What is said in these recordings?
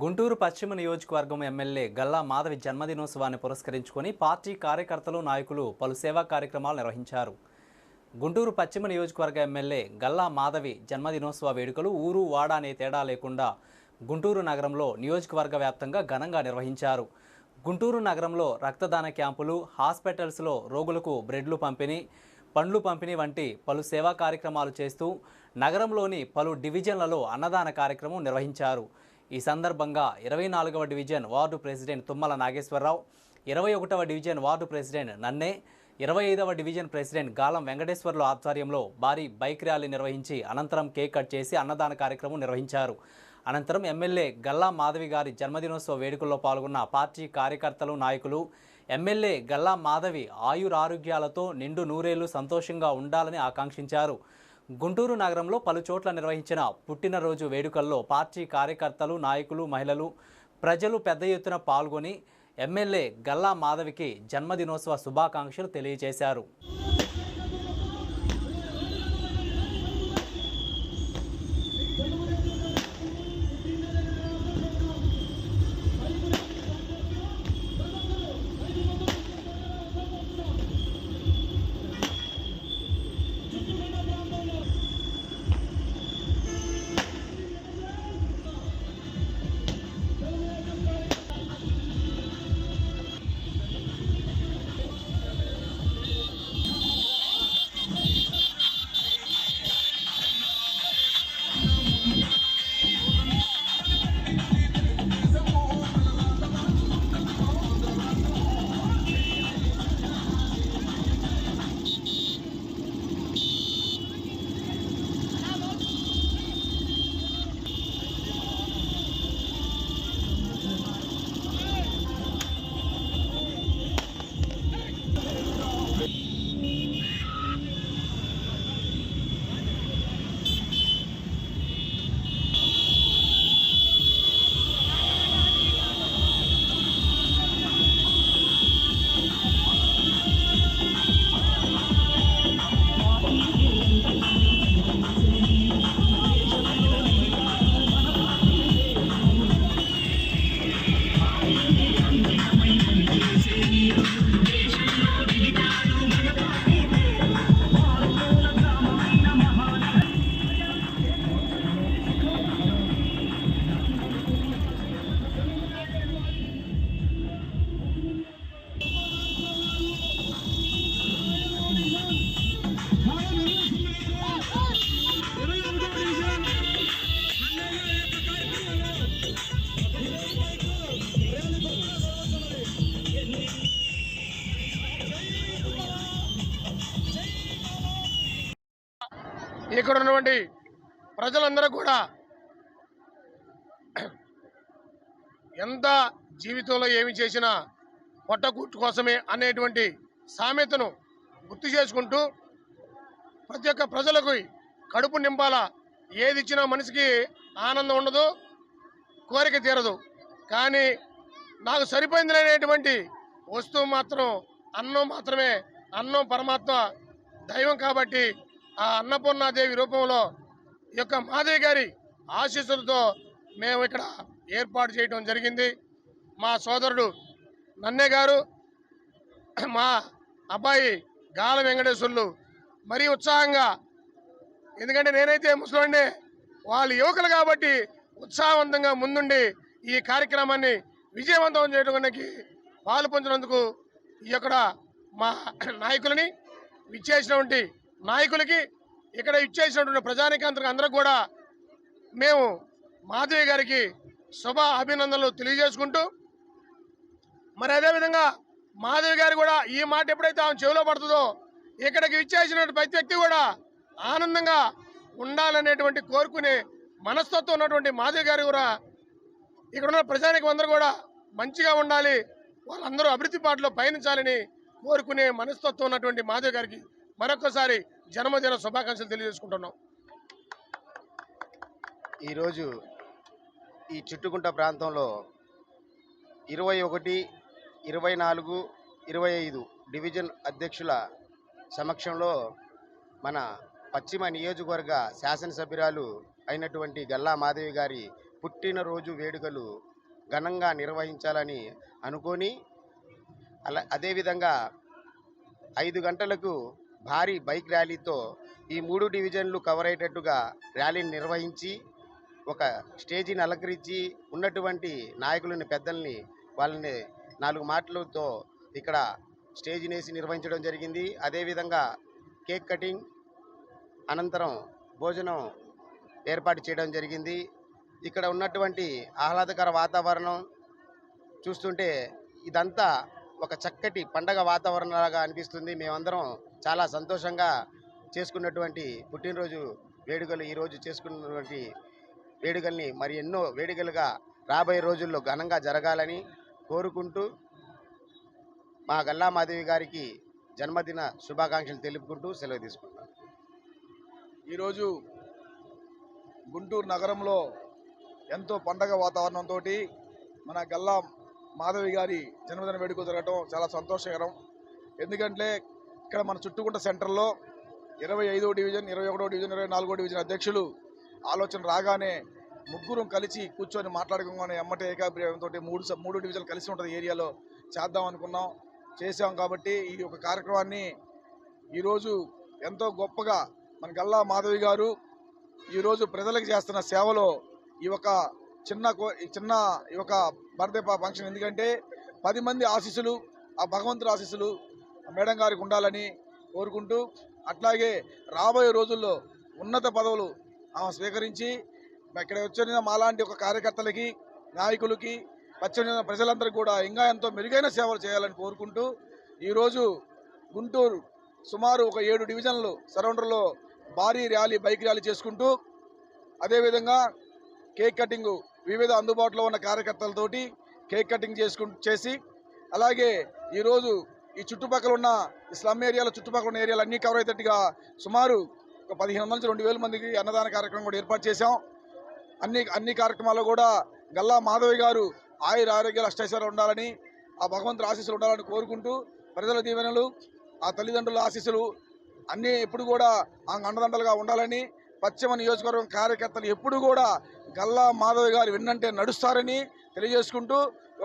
గుంటూరు పశ్చిమ నియోజకవర్గం ఎమ్మెల్యే గల్లా మాధవి జన్మదినోత్సవాన్ని పురస్కరించుకొని పార్టీ కార్యకర్తలు నాయకులు పలు సేవా కార్యక్రమాలు నిర్వహించారు. గుంటూరు పశ్చిమ నియోజకవర్గ ఎమ్మెల్యే గల్లా మాధవి జన్మదినోత్సవ వేడుకలు ఊరు వాడ అనే తేడా లేకుండా గుంటూరు నగరంలో నియోజకవర్గ వ్యాప్తంగా ఘనంగా నిర్వహించారు. గుంటూరు నగరంలో రక్తదాన క్యాంపులు హాస్పిటల్స్లో రోగులకు బ్రెడ్లు పంపిణీ పండ్లు పంపిణీ వంటి పలు సేవా కార్యక్రమాలు చేస్తూ నగరంలోని పలు డివిజన్లలో అన్నదాన కార్యక్రమం నిర్వహించారు. ఈ సందర్భంగా ఇరవై నాలుగవ division ward president Tummala Nageswara Rao ఇరవై ఒకటవ డివిజన్ వార్డు ప్రెసిడెంట్ నన్నే ఇరవై ఐదవ డివిజన్ ప్రెసిడెంట్ గాలం వెంకటేశ్వర్లు ఆధ్వర్యంలో భారీ బైక్ ర్యాలీ నిర్వహించి అనంతరం కేక్ కట్ చేసి అన్నదాన కార్యక్రమం నిర్వహించారు. అనంతరం ఎమ్మెల్యే గల్లా మాధవి గారి జన్మదినోత్సవ వేడుకల్లో పాల్గొన్న పార్టీ కార్యకర్తలు నాయకులు ఎమ్మెల్యే గల్లా మాధవి ఆయురారోగ్యాలతో నిండు నూరేళ్ళు సంతోషంగా ఉండాలని ఆకాంక్షించారు. గుంటూరు నగరంలో పలు చోట్ల నిర్వహించిన పుట్టినరోజు వేడుకల్లో పార్టీ కార్యకర్తలు నాయకులు మహిళలు ప్రజలు పెద్ద ఎత్తున పాల్గొని ఎమ్మెల్యే గల్లా మాధవికి జన్మదినోత్సవ శుభాకాంక్షలు తెలియజేశారు. ఇక్కడ ఉన్నటువంటి ప్రజలందరూ కూడా ఎంత జీవితంలో ఏమి చేసినా పొట్టకూట్టు కోసమే అనేటువంటి సామెతను గుర్తు చేసుకుంటూ ప్రతి ఒక్క ప్రజలకు కడుపు నింపాల? ఏది ఇచ్చినా మనిషికి ఆనందం ఉండదు కోరిక తీరదు. కానీ నాకు సరిపోయింది అనేటువంటి వస్తువు మాత్రం అన్నం మాత్రమే అన్నం పరమాత్మ దైవం కాబట్టి ఆ అన్నపూర్ణాదేవి రూపంలో ఈ యొక్క మాదేవి గారి ఆశీస్సులతో మేము ఇక్కడ ఏర్పాటు చేయడం జరిగింది. మా సోదరుడు నన్నే గారు మా అబ్బాయి గాల వెంకటేశ్వర్లు మరీ ఉత్సాహంగా ఎందుకంటే నేనైతే ముసలిండే వాళ్ళు యువకులు కాబట్టి ఉత్సాహవంతంగా ముందుండి ఈ కార్యక్రమాన్ని విజయవంతం చేయడానికి పాలు పొందినందుకు ఈ యొక్క మా నాయకులని విచ్చేసినటువంటి నాయకులకి ఇక్కడ ఇచ్చేసినటువంటి ప్రజానికాంతకు అందరూ కూడా మేము మాధవి గారికి శుభ అభినందనలు తెలియజేసుకుంటూ మరి అదేవిధంగా మాధవి గారు కూడా ఈ మాట ఎప్పుడైతే ఆమె చెవిలో పడుతుందో ఇక్కడికి ఇచ్చేసినటువంటి ప్రతి వ్యక్తి కూడా ఆనందంగా ఉండాలనేటువంటి కోరుకునే మనస్తత్వం ఉన్నటువంటి మాధవి గారు కూడా ఇక్కడ ఉన్న ప్రజానికి అందరూ కూడా మంచిగా ఉండాలి వాళ్ళందరూ అభివృద్ధి పాటలో పయనించాలని కోరుకునే మనస్తత్వం ఉన్నటువంటి మాధవి గారికి మరొకసారి జన్మదిన శుభాకాంక్షలు తెలియజేసుకుంటున్నాం. ఈరోజు ఈ చుట్టుకుంట ప్రాంతంలో ఇరవై ఒకటి ఇరవై నాలుగు ఇరవై ఐదు డివిజన్ అధ్యక్షుల సమక్షంలో మన పశ్చిమ నియోజకవర్గ శాసనసభ్యురాలు అయినటువంటి గల్లా మాధవి గారి పుట్టినరోజు వేడుకలు ఘనంగా నిర్వహించాలని అనుకొని అలా అదేవిధంగా ఐదు గంటలకు భారీ బైక్ ర్యాలీతో ఈ మూడు డివిజన్లు కవర్ అయ్యేటట్టుగా ర్యాలీని నిర్వహించి ఒక స్టేజీని అలంకరించి ఉన్నటువంటి నాయకులని పెద్దల్ని వాళ్ళని నాలుగు మాటలతో ఇక్కడ స్టేజీని వేసి నిర్వహించడం జరిగింది. అదేవిధంగా కేక్ కటింగ్ అనంతరం భోజనం ఏర్పాటు చేయడం జరిగింది. ఇక్కడ ఉన్నటువంటి ఆహ్లాదకర వాతావరణం చూస్తుంటే ఇదంతా ఒక చక్కటి పండగ వాతావరణంలాగా అనిపిస్తుంది. మేమందరం చాలా సంతోషంగా చేసుకున్నటువంటి పుట్టినరోజు వేడుకలు ఈరోజు చేసుకున్నటువంటి వేడుకల్ని మరి ఎన్నో వేడుకలుగా రాబోయే రోజుల్లో ఘనంగా జరగాలని కోరుకుంటూ మా గల్లా మాధవి గారికి జన్మదిన శుభాకాంక్షలు తెలుపుకుంటూ సెలవు తీసుకుంటాం ఈరోజు గుంటూరు నగరంలో ఎంతో పండగ వాతావరణంతో మన గల్లా మాధవి గారి జన్మదిన వేడుక జరగటం చాలా సంతోషకరం. ఎందుకంటే ఇక్కడ మన చుట్టుకుంట సెంటర్లో ఇరవై ఐదో డివిజన్ ఇరవై ఒకటో డివిజన్ ఇరవై నాలుగో డివిజన్ అధ్యక్షులు ఆలోచన రాగానే ముగ్గురు కలిసి కూర్చొని మాట్లాడుకోగానే ఎమ్మటే ఏకాభిప్రాయంతో మూడు స- మూడు డివిజన్లు కలిసి ఉంటుంది ఏరియాలో చేద్దాం అనుకున్నాం. చేసాం కాబట్టి ఈ యొక్క కార్యక్రమాన్ని ఈరోజు ఎంతో గొప్పగా మన గల్లా మాధవి గారు ఈరోజు ప్రజలకు చేస్తున్న సేవలో ఈ యొక్క చిన్న కో ఈ చిన్న ఈ యొక్క బర్త్డే ఫంక్షన్ ఎందుకంటే పది మంది ఆశీస్సులు ఆ భగవంతుడి ఆశీస్సులు మేడం గారికి ఉండాలని కోరుకుంటూ అట్లాగే రాబోయే రోజుల్లో ఉన్నత పదవులు ఆమె స్వీకరించి ఇక్కడ వచ్చిన మాలాంటి ఒక కార్యకర్తలకి నాయకులకి వచ్చిన ప్రజలందరికీ కూడా ఇంకా ఎంతో మెరుగైన సేవలు చేయాలని కోరుకుంటూ ఈరోజు గుంటూరు సుమారు ఒక ఏడు డివిజన్లు సరౌండర్లో భారీ ర్యాలీ బైక్ ర్యాలీ చేసుకుంటూ అదేవిధంగా కేక్ కటింగు వివిధ అందుబాటులో ఉన్న కార్యకర్తలతోటి కేక్ కటింగ్ చేసుకు చేసి అలాగే ఈరోజు ఈ చుట్టుపక్కల ఉన్న స్లమ్ ఏరియాలో చుట్టుపక్కల ఉన్న ఏరియాలు అన్నీ కవర్ అయ్యేటట్టుగా సుమారు ఒక పదిహేను వందల నుంచి రెండు వేల మందికి అన్నదాన కార్యక్రమం కూడా ఏర్పాటు చేశాం. అన్ని అన్ని కార్యక్రమాల్లో కూడా గల్లా మాధవి గారు ఆయుర ఆరోగ్యాలు అష్టైశ్వర్యాలు ఉండాలని ఆ భగవంతుడు ఆశీస్సులు ఉండాలని కోరుకుంటూ ప్రజల దీవెనలు ఆ తల్లిదండ్రుల ఆశీస్సులు అన్నీ ఎప్పుడు కూడా ఆ అండదండలుగా ఉండాలని పశ్చిమ నియోజకవర్గం కార్యకర్తలు ఎప్పుడు కూడా గల్లా మాధవ్ గారు విన్నంటే నడుస్తారని తెలియజేసుకుంటూ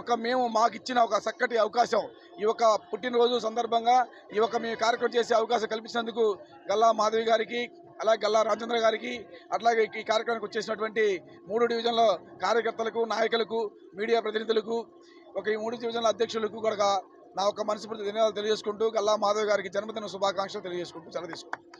ఒక మేము మాకు ఇచ్చిన ఒక చక్కటి అవకాశం ఈ యొక్క పుట్టినరోజు సందర్భంగా ఈ యొక్క మేము కార్యక్రమం చేసే అవకాశం కల్పించినందుకు గల్లా మాధవి గారికి అలాగే గల్లా రాజేంద్ర గారికి అట్లాగే ఈ కార్యక్రమానికి వచ్చేసినటువంటి మూడు డివిజన్ల కార్యకర్తలకు నాయకులకు మీడియా ప్రతినిధులకు ఒక ఈ మూడు డివిజన్ల అధ్యక్షులకు కూడా నా ఒక మనస్ఫూర్తి ధన్యవాదాలు తెలియజేసుకుంటూ గల్లా మాధవ్ గారికి జన్మదిన శుభాకాంక్షలు తెలియజేసుకుంటూ సెలవు తీసుకుంటాను